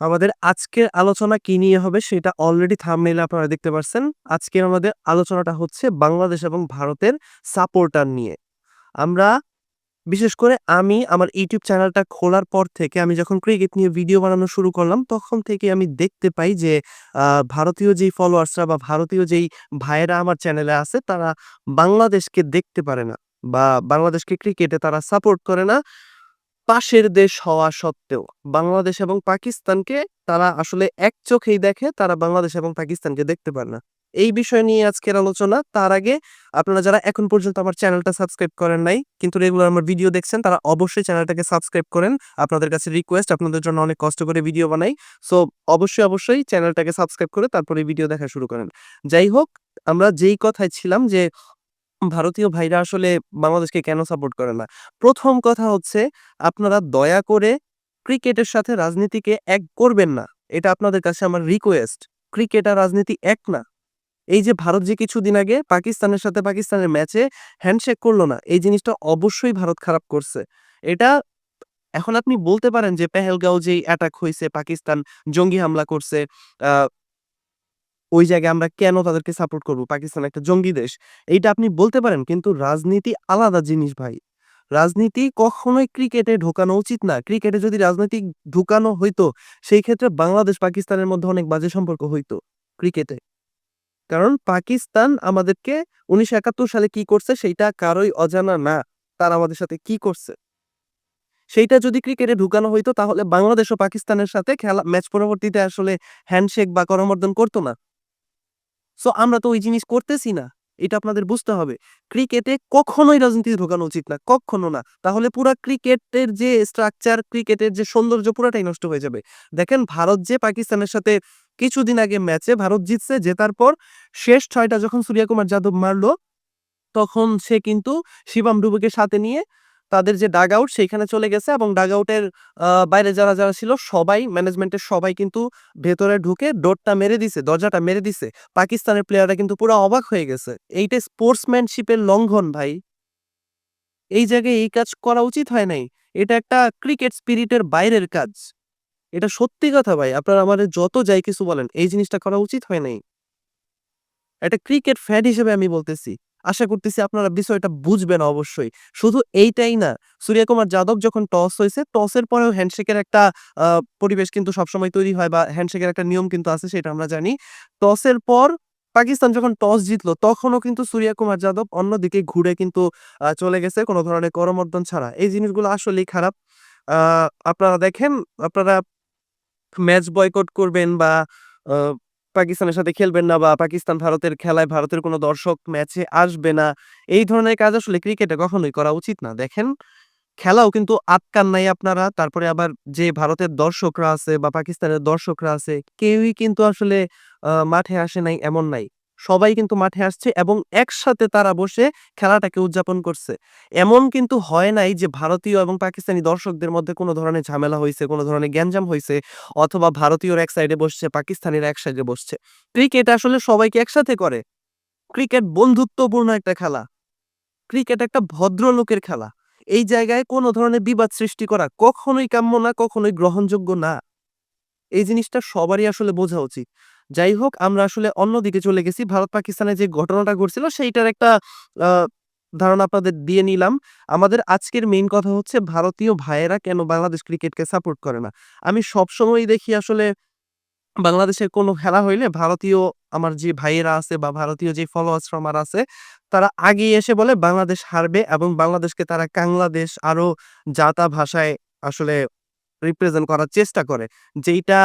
আমাদের আজকের আলোচনা কি নিয়ে হবে সেটা অলরেডি থাম্বনেইলে আপনারা দেখতে পারছেন। আজকের আমাদের আলোচনাটা হচ্ছে বাংলাদেশ এবং ভারতের সাপোর্টার নিয়ে। আমরা বিশেষ করে আমি আমার ইউটিউব চ্যানেলটা খোলার পর থেকে আমি যখন ক্রিকেট নিয়ে ভিডিও বানানো শুরু করলাম, তখন থেকে আমি দেখতে পাই যে ভারতীয় যেই ফলোয়ার্সরা বা ভারতীয় যেই ভাইয়েরা আমার চ্যানেলে আছে, তারা বাংলাদেশকে দেখতে পারে না বা বাংলাদেশকে ক্রিকেটে তারা সাপোর্ট করে না। পাশের দেশ হওয়া সত্ত্বেও বাংলাদেশ এবং পাকিস্তানকে তারা আসলে এক চোখেই দেখে, তারা বাংলাদেশ এবং পাকিস্তানকে দেখতে পারে না। এই বিষয় নিয়ে আজকের আলোচনা। তার আগে আপনারা যারা এখন পর্যন্ত আমার চ্যানেলটা সাবস্ক্রাইব করেন নাই কিন্তু রেগুলার আমার ভিডিও দেখছেন তারা অবশ্যই চ্যানেলটাকে সাবস্ক্রাইব করেন। আপনাদের কাছে রিকোয়েস্ট আপনাদের জন্য অনেক কষ্ট করে ভিডিও বানাই। সো অবশ্যই, অবশ্যই চ্যানেলটাকে সাবস্ক্রাইব করে তারপরে ভিডিও দেখা শুরু করেন। যাই হোক আমরা যেই কথায় ছিলাম যে ভারতীয় ভাইরা আসলে বাংলাদেশকে কেন সাপোর্ট করে না? প্রথম কথা হচ্ছে আপনারা দয়া করে ক্রিকেটের সাথে রাজনীতিকে এক করবেন না। এটা আপনাদের কাছে আমার রিকোয়েস্ট। ক্রিকেট আর রাজনীতি এক না। এই যে ভারত যে কিছুদিন আগে পাকিস্তানের সাথে পাকিস্তানের ম্যাচে হ্যান্ডশেক করল না, এই জিনিসটা অবশ্যই ভারত খারাপ করছে। এটা এখন আপনি বলতে পারেন যে পেহেলগাঁও যেই অ্যাটাক হয়েছে পাকিস্তান জঙ্গি হামলা করছে, ওই জায়গায় আমরা কেন তাদেরকে সাপোর্ট করব? পাকিস্তান একটা জঙ্গি দেশ। এইটা আপনি বলতে পারেন, কিন্তু রাজনীতি আলাদা জিনিস ভাই। রাজনীতি কখনোই ক্রিকেটে ঢোকানো উচিত না। ক্রিকেটে যদি রাজনীতি ঢুকানো হইতো, সেই ক্ষেত্রে বাংলাদেশ, পাকিস্তানের মধ্যে অনেক বাজে সম্পর্ক হইতো ক্রিকেটে। কারণ পাকিস্তান আমাদেরকে ১৯৭১ সালে কি করছে, সেইটা কারোই অজানা না। তারা আমাদের সাথে কি করছে। সেইটা যদি ক্রিকেটে ঢুকানো হইতো, তাহলে বাংলাদেশ ও পাকিস্তানের সাথে খেলা ম্যাচ পরবর্তীতে আসলে হ্যান্ডশেক বা করমর্দন করতো না। সো আমরা তো ওই জিনিস করতেছি না। এটা আপনাদের বুঝতে হবে। ক্রিকেটে কখনোই রাজনীতি ঢোকানো উচিত না। কখনো না। তাহলে পুরা ক্রিকেটের যে স্ট্রাকচার, ক্রিকেটের যে সৌন্দর্য পুরাটাই নষ্ট হয়ে যাবে। দেখেন ভারত যে পাকিস্তানের সাথে কিছুদিন আগে ম্যাচে ভারত জিতছে, জেতার পর শেষ ছয়টা যখন সূর্যা কুমার যাদব মারল, তখন সে কিন্তু শিবাম ডুবুকে সাথে নিয়ে তাদের যে ডাগ আউট সেইখানে চলে গেছে এবং ডাগ আউটের বাইরে যারা, যারা ছিল সবাই ম্যানেজমেন্টের সবাই কিন্তু ভেতরে ঢুকে ডোরটা মেরে দিছে, দরজাটা মেরে দিছে। পাকিস্তানের প্লেয়াররা কিন্তু পুরা অবাক হয়ে গেছে। এইটা স্পোর্টসম্যানশিপের লঙ্ঘন ভাই। এই জায়গায় এই কাজ করা উচিত হয় নাই। এটা একটা ক্রিকেট স্পিরিটের বাইরের কাজ। এটা সত্যি কথা ভাই। আপনারা আমারে যত যাই কিছু বলেন, এই জিনিসটা করা উচিত হয় নাই। একটা ক্রিকেট ফ্যান হিসেবে আমি বলতেছি। আশা করতেছি আপনারা বিষয়টা বুঝবেন অবশ্যই। শুধু এইটাই না, সূর্যা কুমার যাদব যখন টস হইছে, টসের পরেও হ্যান্ডশেকের একটা পরিবেশ কিন্তু সবসময় তৈরি হয় বা হ্যান্ডশেকের একটা নিয়ম কিন্তু আছে সেটা আমরা জানি। টসের পর পাকিস্তান যখন টস জিতল তখনও কিন্তু সূর্যা কুমার যাদব অন্যদিকে ঘুরে কিন্তু চলে গেছে কোনো ধরনের করমর্দন ছাড়া। এই জিনিসগুলো আসলেই খারাপ। আপনারা দেখেন আপনারা ম্যাচ বয়কট করবেন বা পাকিস্তানের সাথে খেলবেন না বা পাকিস্তান ভারতের খেলায় ভারতের কোনো দর্শক ম্যাচে আসবে না। এই ধরনের কাজ আসলে ক্রিকেটে কখনোই করা উচিত না। দেখেন, খেলাও কিন্তু আটকান নাই আপনারা। তারপরে আবার যে ভারতের দর্শকরা আছে বা পাকিস্তানের দর্শকরা আছে, কেউই কিন্তু আসলে মাঠে আসে নাই এমন নাই। সবাই কিন্তু মাঠে আসছে এবং একসাথে তারা বসে খেলাটাকে উদযাপন করছে। এমন কিন্তু হয় নাই যে ভারতীয় এবং পাকিস্তানি দর্শকদের মধ্যে কোনো ধরনের ঝামেলা হয়েছে কোনো ধরনের গ্যাঞ্জাম হইছে অথবা ভারতীয়র এক সাইডে বসছে, পাকিস্তানিরা এক সাইডে বসছে। ক্রিকেট আসলে সবাইকে একসাথে করে। ক্রিকেট বন্ধুত্বপূর্ণ একটা খেলা। ক্রিকেট একটা ভদ্রলোকের খেলা। এই জায়গায় কোনো ধরনের বিবাদ সৃষ্টি করা কখনোই কাম্য না, কখনোই গ্রহণযোগ্য না। এই জিনিসটা সবারই আসলে বোঝা উচিত। যাই হোক আমরা আসলে অন্যদিকে চলে গেছি। ভারত পাকিস্তানের যে ঘটনাটা ঘটছিল সেইটার একটা ধারণা আপনাদের দিয়ে নিলাম। আমাদের আজকের মেইন কথা হচ্ছে ভারতীয় ভাইয়েরা কেন বাংলাদেশ ক্রিকেটকে সাপোর্ট করে না? আমি সবসময়ই দেখি আসলে বাংলাদেশের কোনো খেলা হইলে ভারতীয় আমার যে ভাইয়েরা আছে বা ভারতীয় যে ফলোয়ার্সরা আমার আছে, তারা আগে এসে বলে বাংলাদেশ হারবে এবং বাংলাদেশকে তারা কাংলাদেশ আরও যা-তা ভাষায় আসলে রিপ্রেজেন্ট করার চেষ্টা করে। যেইটা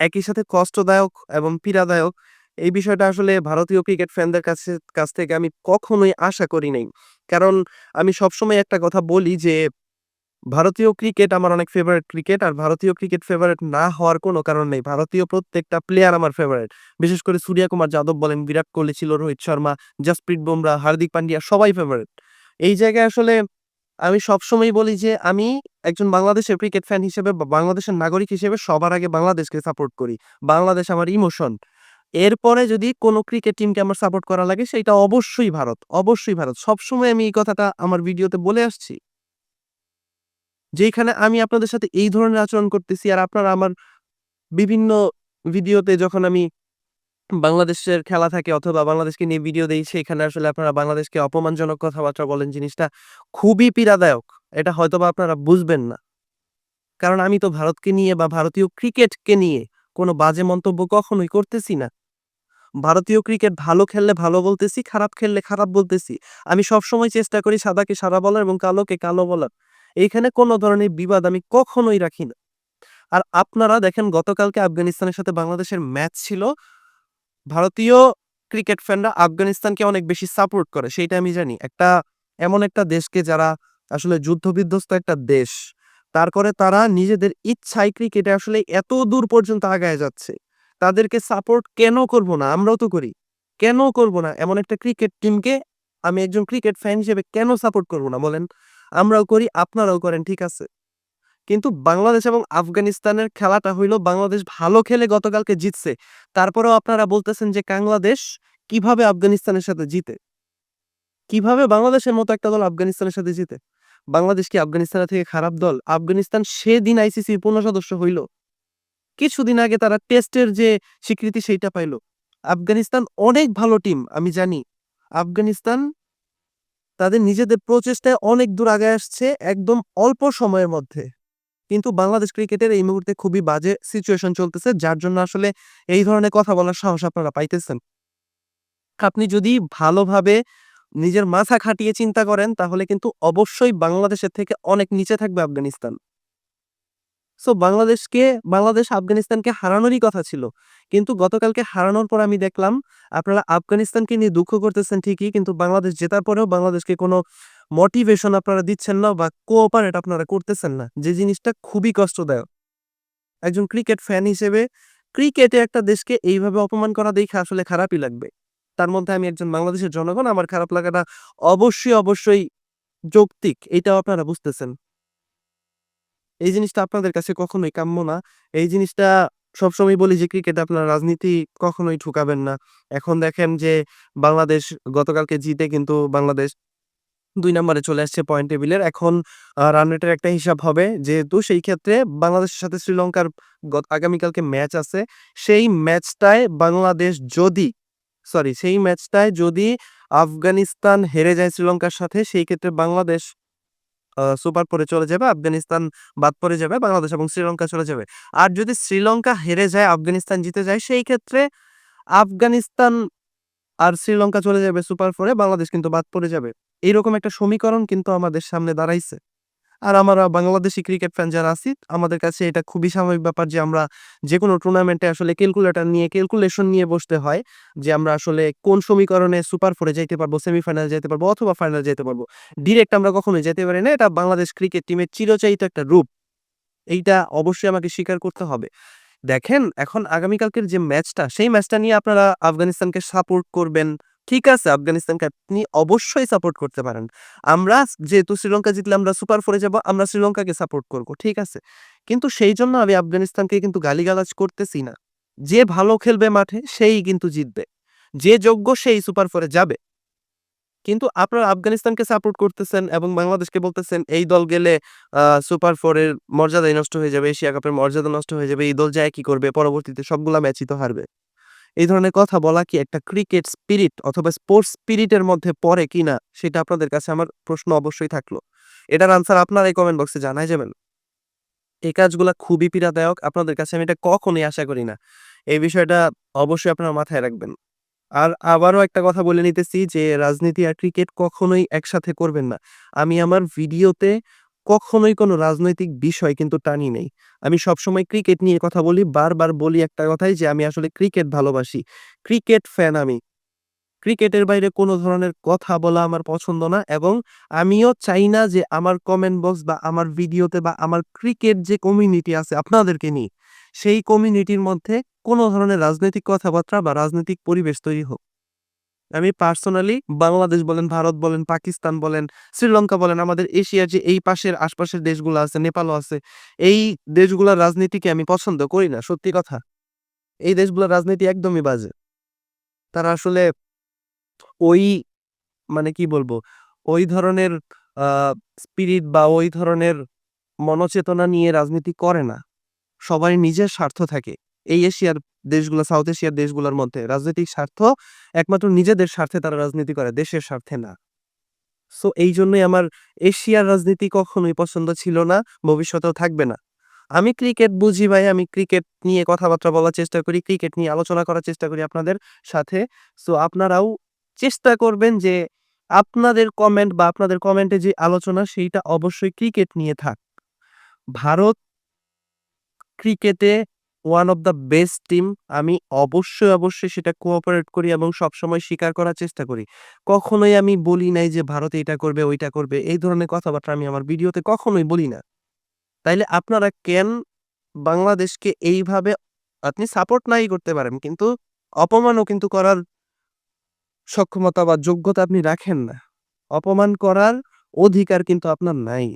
একই সাথে কষ্টদায়ক এবং পীড়াদায়ক। এই বিষয়টা আসলে ভারতীয় ক্রিকেট ফ্যানদের কাছে কাছ থেকে আমি কখনোই আশা করি নাই। কারণ আমি সবসময় একটা কথা বলি যে ভারতীয় ক্রিকেট আমার অনেক ফেভারিট ক্রিকেট আর ভারতীয় ক্রিকেট ফেভারিট না হওয়ার কোনো কারণ নেই। ভারতীয় প্রত্যেকটা প্লেয়ার আমার ফেভারিট। বিশেষ করে সূর্যা কুমার যাদব বলেন, বিরাট কোহলি ছিল, রোহিত শর্মা, জাসপ্রীত বুমরাহ, হার্দিক পান্ডিয়া সবাই ফেভারিট। এই জায়গায় আসলে আমি সবসময়ই বলি যে আমি একজন বাংলাদেশের ক্রিকেট ফ্যান হিসেবে বাংলাদেশের নাগরিক হিসেবে সবার আগে বাংলাদেশকে সাপোর্ট করি। বাংলাদেশ আমার ইমোশন। এরপরে যদি কোনো ক্রিকেট টিমকে আমার সাপোর্ট করা লাগে সেইটা অবশ্যই ভারত, অবশ্যই ভারত। সবসময় আমি এই কথাটা আমার ভিডিওতে বলে আসছি। যেইখানে আমি আপনাদের সাথে এই ধরনের আচরণ করতেছি আর আপনারা আমার বিভিন্ন ভিডিওতে যখন আমি বাংলাদেশের খেলা থাকে অথবা বাংলাদেশকে নিয়ে ভিডিও দেই সেখানে আসলে আপনারা বাংলাদেশকে অপমানজনক কথাবার্তা বলেন জিনিসটা খুবই পীড়াদায়ক। এটা হয়তোবা আপনারা বুঝবেন না। কারণ আমি তো ভারতকে নিয়ে বা ভারতীয় ক্রিকেটকে নিয়ে কোনো বাজে মন্তব্য কখনোই করতেছি না। ভারতীয় ক্রিকেট ভালো খেললে ভালো বলতেছি, খারাপ খেললে খারাপ বলতেছি। আমি সবসময় চেষ্টা করি সাদাকে সাদা বলার এবং কালোকে কালো বলার। এইখানে কোনো ধরনের বিবাদ আমি কখনোই রাখি না। আর আপনারা দেখেন গতকালকে আফগানিস্তানের সাথে বাংলাদেশের ম্যাচ ছিল। ভারতীয় ক্রিকেট ফ্যানরা আফগানিস্তানকে অনেক বেশি সাপোর্ট করে সেইটা আমি জানি। একটা এমন একটা দেশকে যারা আসলে যুদ্ধ-বিধ্বস্ত একটা দেশ। তারপরে তারা নিজেদের ইচ্ছায় ক্রিকেটে আসলে এত দূর পর্যন্ত আগায় যাচ্ছে। তাদেরকে সাপোর্ট কেন করব না? আমরাও তো করি। কেন করব না? এমন একটা ক্রিকেট টিমকে আমি একজন ক্রিকেট ফ্যান হিসেবে কেন সাপোর্ট করব না বলেন? আমরাও করি, আপনারাও করেন ঠিক আছে। কিন্তু বাংলাদেশ এবং আফগানিস্তানের খেলাটা হইল বাংলাদেশ ভালো খেলে গতকালকে জিতছে। তারপরেও আপনারা বলতেছেন যে বাংলাদেশ কীভাবে আফগানিস্তানের সাথে জিতে? কীভাবে বাংলাদেশের মতো একটা দল আফগানিস্তানের সাথে জিতে? বাংলাদেশ কি আফগানিস্তানের থেকে খারাপ দল? আফগানিস্তান সেদিন আইসিসির পূর্ণ সদস্য হইল। কিছুদিন আগে তারা টেস্টের যে স্বীকৃতি সেইটা পাইল। আফগানিস্তান অনেক ভালো টিম, আমি জানি। আফগানিস্তান তাদের নিজেদের প্রচেষ্টায় অনেক দূর আগে আসছে একদম অল্প সময়ের মধ্যে। কিন্তু বাংলাদেশ ক্রিকেটের এই মুহূর্তে খুবই বাজে সিচুয়েশন চলতেছে, যার জন্য আসলে এই ধরনের কথা বলার সাহস আপনারা পাইতেছেন। আপনি যদি ভালোভাবে নিজের মাথা খাটিয়ে চিন্তা করেন, তাহলে কিন্তু অবশ্যই বাংলাদেশের থেকে অনেক নিচে থাকবে আফগানিস্তান। সো বাংলাদেশকে, বাংলাদেশ আফগানিস্তানকে হারানোরই কথা ছিল। কিন্তু গতকালকে হারানোর পর আমি দেখলাম, আপনারা আফগানিস্তানকে নিয়ে দুঃখ করতেছেন ঠিকই, কিন্তু বাংলাদেশ জেতার পরেও বাংলাদেশকে কোনো মোটিভেশন আপনারা দিচ্ছেন না বা কোঅপারেট আপনারা করতেছেন না। যে জিনিসটা খুবই কষ্টদায়ক। একজন ক্রিকেট ফ্যান হিসেবে ক্রিকেটে একটা দেশকে এইভাবে অপমান করা দেখে আসলে খারাপই লাগবে। তার মধ্যে আমি একজন বাংলাদেশের জনগণ আমার খারাপ লাগাটা অবশ্যই, অবশ্যই যৌক্তিক। এইটাও আপনারা বুঝতেছেন। এই জিনিসটা আপনাদের কাছে কখনোই কাম্য না। এই জিনিসটা সবসময় বলি যে ক্রিকেটে আপনার রাজনীতি কখনোই ঢুকাবেন না। এখন দেখেন যে বাংলাদেশ গতকালকে জিতে কিন্তু বাংলাদেশ ২ নম্বরে চলে আসছে পয়েন্ট টেবিলের। এখন রান রেটের একটা হিসাব হবে। যেহেতু সেই ক্ষেত্রে বাংলাদেশের সাথে শ্রীলঙ্কার আগামীকালকে ম্যাচ আছে। সেই ম্যাচটায় বাংলাদেশ যদি সরি সেই ম্যাচটায় যদি আফগানিস্তান হেরে যায় শ্রীলঙ্কার সাথে সেই ক্ষেত্রে বাংলাদেশ সুপার পরে চলে যাবে। আফগানিস্তান বাদ পড়ে যাবে। বাংলাদেশ এবং শ্রীলঙ্কা চলে যাবে। আর যদি শ্রীলঙ্কা হেরে যায়, আফগানিস্তান জিতে যায় সেই ক্ষেত্রে আফগানিস্তান আর শ্রীলঙ্কা চলে যাবে সুপার ফোরে, বাংলাদেশ কিন্তু বাদ পড়ে যাবে। এইরকম একটা সমীকরণ কিন্তু আমাদের সামনে দাঁড়াইছে। আর আমরা বাংলাদেশি ক্রিকেট ফ্যান যারা আছি আমাদের কাছে এটা খুবই স্বাভাবিক ব্যাপার যে আমরা যে কোনো টুর্নামেন্টে আসলে ক্যালকুলেটার নিয়ে ক্যালকুলেশন নিয়ে বসতে হয়। যে আমরা আসলে কোন সমীকরণে সুপার ফোরে যাইতে পারব, সেমিফাইনালে যাইতে পারব অথবা ফাইনালে যাইতে পারব। ডিরেক্ট আমরা কখনোই যেতে পারি না। এটা বাংলাদেশ ক্রিকেট টিমের চিরচায়িত একটা রূপ। এইটা অবশ্যই আমাকে স্বীকার করতে হবে। দেখেন এখন আগামীকালকের যে ম্যাচটা সেই ম্যাচটা নিয়ে আপনারা আফগানিস্তানকে সাপোর্ট করবেন। ঠিক আছে আফগানিস্তানকে আপনি অবশ্যই সাপোর্ট করতে পারেন। আমরা যেহেতু শ্রীলঙ্কা জিতলে আমরা সুপার ফোরে যাব, আমরা শ্রীলঙ্কাকে সাপোর্ট করব। ঠিক আছে। কিন্তু সেইজন্য আমি আফগানিস্তানকে কিন্তু গালিগালাজ করতেছি না। যে ভালো খেলবে মাঠে সেই কিন্তু জিতবে। যে যোগ্য সেই সুপার ফোরে যাবে। কিন্তু আপনারা আফগানিস্তানকে সাপোর্ট করতেছেন এবং বাংলাদেশকে বলতেছেন এই দল গেলে সুপার ফোরের মর্যাদাই নষ্ট হয়ে যাবে, এশিয়া কাপের মর্যাদা নষ্ট হয়ে যাবে। এই দল যায় কি করবে? পরবর্তীতে সবগুলা ম্যাচই তো হারবে। এই ধরনের কথা বলা কি একটা ক্রিকেট স্পিরিট অথবা স্পোর্টস স্পিরিট এর মধ্যে পড়ে কিনা সেটা আপনাদের কাছে আমার প্রশ্ন অবশ্যই থাকল। এটার আনসার আপনারাই কমেন্ট বক্সে জানায় যাবেন। এই কাজগুলা খুবই পীড়াদায়ক। আপনাদের কাছে আমি এটা কখনোই আশা করি না। এই বিষয়টা অবশ্যই আপনারা মাথায় রাখবেন। আর আবারও একটা কথা বলে নিতেছি যে, রাজনীতি আর ক্রিকেট কখনোই একসাথে করবেন না। আমি আমার ভিডিওতে কখনোই কোনো রাজনৈতিক বিষয় কিন্তু টানি নেই আমি সবসময় ক্রিকেট নিয়ে কথা বলি। বারবার বলি একটা কথাই যে আমি আসলে ক্রিকেট ভালোবাসি। ক্রিকেট ফ্যান আমি। ক্রিকেটের বাইরে কোনো ধরনের কথা বলা আমার পছন্দ না এবং আমিও চাই না যে আমার কমেন্ট বক্স বা আমার ভিডিওতে বা আমার ক্রিকেট যে কমিউনিটি আছে আপনাদেরকে নিয়ে, সেই কমিউনিটির মধ্যে কোনো ধরনের রাজনৈতিক কথাবার্তা বা রাজনৈতিক পরিবেশ তৈরি হোক। আমি পার্সোনালি বাংলাদেশ বলেন, ভারত বলেন, পাকিস্তান বলেন, শ্রীলঙ্কা বলেন, আমাদের এশিয়ার যে এই পাশের আশপাশের দেশগুলো আছে, নেপালও আছে। এই দেশগুলোর রাজনীতিকে আমি পছন্দ করি না, সত্যি কথা। এই দেশগুলোর রাজনীতি একদমই বাজে। তারা আসলে ওই মানে কি বলব? ওই ধরনের স্পিরিট বা ওই ধরনের মনোচেতনা নিয়ে রাজনীতি করে না। সবাই নিজের স্বার্থ থাকে। এই এশিয়ার দেশগুলো সাউথ এশিয়ার দেশগুলোর মধ্যে রাজনৈতিক স্বার্থ একমাত্র নিজেদের স্বার্থে তারা রাজনীতি করে, দেশের স্বার্থে না। সো এই জন্যই আমার এশিয়ার রাজনীতি কখনোই পছন্দ ছিল না, ভবিষ্যতেও থাকবে না। আমি ক্রিকেট বুঝি ভাই, আমি ক্রিকেট নিয়ে কথাবার্তা বলার চেষ্টা করি, ক্রিকেট নিয়ে আলোচনা করার চেষ্টা করি আপনাদের সাথে। সো আপনারাও চেষ্টা করবেন যে আপনাদের কমেন্ট বা আপনাদের কমেন্টে যে আলোচনা সেইটা অবশ্যই ক্রিকেট নিয়ে থাক। ভারত ক্রিকেটে one of the best team. আমি অবশ্যই, অবশ্যই সেটা কোঅপারেট করি এবং সবসময় স্বীকার করার চেষ্টা করি। কখনোই আমি বলি নাই যে ভারত এইটা করবে, ওইটা করবে। এই ধরনের কথাবার্তা আমি আমার ভিডিওতে কখনোই বলি না। তাইলে আপনারা কেন বাংলাদেশকে এইভাবে আপনি সাপোর্ট নাই করতে পারেন কিন্তু অপমানও কিন্তু করার সক্ষমতা বা যোগ্যতা আপনি রাখেন না। অপমান করার অধিকার কিন্তু আপনার নাই।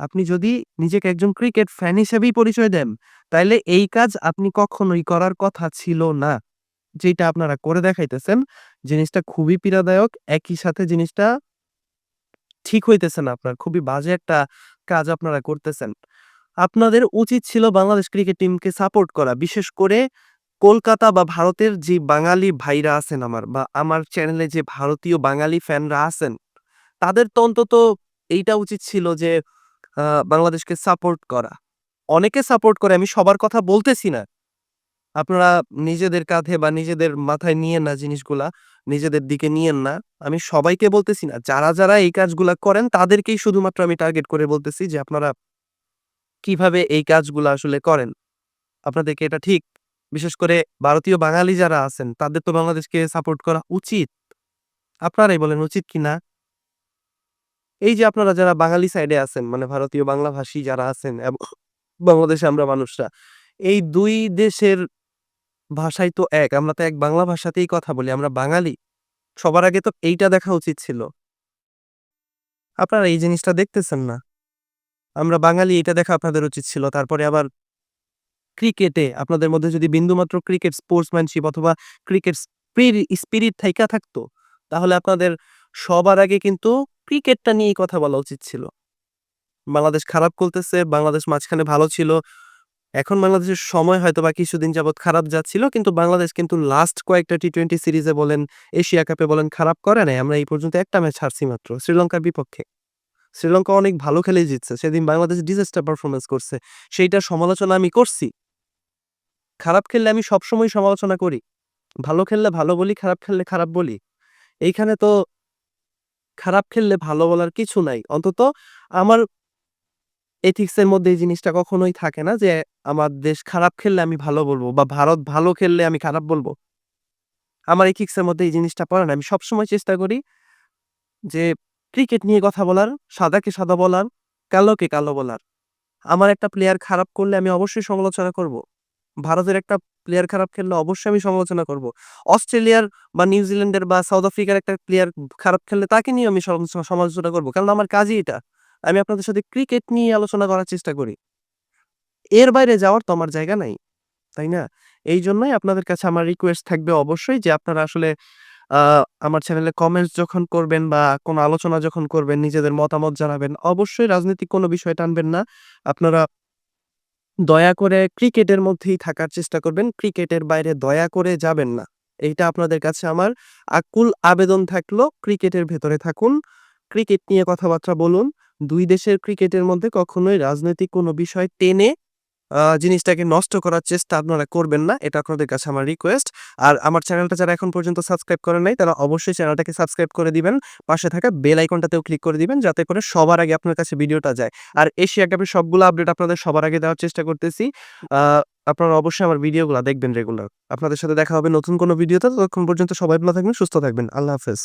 আপনি যদি নিজেকে একজন ক্রিকেট ফ্যান হিসেবেই পরিচয় দেন, তাইলে এই কাজ আপনি কখনোই করার কথা ছিল না। যেটা আপনারা করে দেখাইতেছেন, জিনিসটা খুবই পীড়াদায়ক। একই সাথে জিনিসটা ঠিক হইতেছে না আপনার। খুবই বাজে একটা কাজ আপনারা করতেছেন। আপনাদের উচিত ছিল বাংলাদেশ ক্রিকেট টিমকে সাপোর্ট করা। বিশেষ করে কলকাতা বা ভারতের যে বাঙালি ভাইরা আছেন আমার বা আমার চ্যানেলে যে ভারতীয় বাঙালি ফ্যানরা আছেন, তাদের তো অন্তত এইটা উচিত ছিল যে বাংলাদেশকে সাপোর্ট করা। অনেকে সাপোর্ট করে, আমি সবার কথা বলতেছি না। আপনারা নিজেদের কাঁধে বা নিজেদের মাথায় নিয়েন না জিনিসগুলা, নিজেদের দিকে নিয়েন না। আমি সবাইকে বলতেছি না। যারা, যারা এই কাজগুলা করেন তাদেরকেই শুধুমাত্র আমি টার্গেট করে বলতেছি যে আপনারা কীভাবে এই কাজগুলা আসলে করেন। আপনাদেরকে এটা ঠিক বিশেষ করে ভারতীয় বাঙালি যারা আছেন তাদের তো বাংলাদেশকে সাপোর্ট করা উচিত। আপনারাই বলেন উচিত কি না? এই যে আপনারা যারা বাঙালি সাইডে আছেন মানে ভারতীয় বাংলাভাষী যারা আছেন এবং বাংলাদেশে আমরা মানুষরা, এই দুই দেশের ভাষাই তো এক। আমরা তো এক বাংলা ভাষাতেই কথা বলি। আমরা বাঙালি। সবার আগে তো এইটা দেখা উচিত ছিল। আপনারা এই জিনিসটা দেখতেছেন না। আমরা বাঙালি এটা দেখা আপনাদের উচিত ছিল। তারপরে আবার ক্রিকেটে আপনাদের মধ্যে যদি বিন্দুমাত্র ক্রিকেট স্পোর্টসম্যানশিপ অথবা ক্রিকেট স্পিরি স্পিরিট থাইকা থাকতো, তাহলে আপনাদের সবার আগে কিন্তু ক্রিকেটটা নিয়েই কথা বলা উচিত ছিল। বাংলাদেশ খারাপ করতেছে বাংলাদেশ মাঝখানে ভালো ছিল। এখন বাংলাদেশের সময় হয়তোবা কিছুদিন যাবৎ খারাপ যাচ্ছিল। কিন্তু বাংলাদেশ কিন্তু লাস্ট কয়েকটা টি-টোয়েন্টি সিরিজে বলেন, এশিয়া কাপে বলেন খারাপ করে নাই। আমরা এই পর্যন্ত একটা ম্যাচ হারছি মাত্র শ্রীলঙ্কার বিপক্ষে। শ্রীলঙ্কা অনেক ভালো খেলেই জিতছে। সেদিন বাংলাদেশ ডিজাস্টার পারফরম্যান্স করছে। সেইটার সমালোচনা আমি করছি। খারাপ খেললে আমি সবসময় সমালোচনা করি। ভালো খেললে ভালো বলি, খারাপ খেললে খারাপ বলি। এইখানে তো খারাপ খেললে ভালো বলার কিছু নাই। অন্তত আমার এথিক্স এর মধ্যে এই জিনিসটা কখনোই থাকে না যে আমার দেশ খারাপ খেললে আমি ভালো বলব বা ভারত ভালো খেললে আমি খারাপ বলব। আমার এথিক্স এর মধ্যে এই জিনিসটা পড়ে না। আমি সবসময় চেষ্টা করি যে ক্রিকেট নিয়ে কথা বলার, সাদাকে সাদা বলার, কালোকে কালো বলার। আমার একটা প্লেয়ার খারাপ করলে আমি অবশ্যই সমালোচনা করব। ভারতের একটা প্লেয়ার খারাপ খেললে অবশ্যই আমি সমালোচনা করব। অস্ট্রেলিয়ার বা নিউজিল্যান্ডের বা সাউথ আফ্রিকার একটা প্লেয়ার খারাপ খেললে তাকে নিয়ে আমি সমালোচনা করব। কারণ আমার কাজই এটা। আমি আপনাদের সাথে ক্রিকেট নিয়ে আলোচনা করার চেষ্টা করি। এর বাইরে যাওয়ার তো আমার জায়গা নাই। তাই না? এই জন্যই আপনাদের কাছে আমার রিকোয়েস্ট থাকবে অবশ্যই যে আপনারা আসলে আমার চ্যানেলে কমেন্টস যখন করবেন বা কোনো আলোচনা যখন করবেন, নিজেদের মতামত জানাবেন, অবশ্যই রাজনৈতিক কোনো বিষয় টানবেন না। আপনারা দয়া করে ক্রিকেটের মধ্যেই থাকার চেষ্টা করবেন। ক্রিকেটের বাইরে দয়া করে যাবেন না। এইটা আপনাদের কাছে আমার আকুল আবেদন থাকল। ক্রিকেটের ভেতরে থাকুন। ক্রিকেট নিয়ে কথাবার্তা বলুন। দুই দেশের ক্রিকেটের মধ্যে কখনোই রাজনৈতিক কোনো বিষয় টেনে জিনিসটাকে নষ্ট করার চেষ্টা আপনারা করবেন না। এটা আপনাদের কাছে আমার রিকোয়েস্ট। আর আমার চ্যানেলটা যারা এখন পর্যন্ত সাবস্ক্রাইব করেন নাই তারা অবশ্যই চ্যানেলটাকে সাবস্ক্রাইব করে দিবেন। পাশে থাকা বেল আইকনটাতেও ক্লিক করে দিবেন যাতে করে সবার আগে আপনার কাছে ভিডিওটা যায়। আর এশিয়া কাপের সবগুলো আপডেট আপনাদের সবার আগে দেওয়ার চেষ্টা করতেছি। আপনারা অবশ্যই আমার ভিডিওগুলা দেখবেন রেগুলার। আপনাদের সাথে দেখা হবে নতুন কোনো ভিডিওতে। ততক্ষণ পর্যন্ত সবাই ভালো থাকবেন, সুস্থ থাকবেন। আল্লাহ হাফেজ।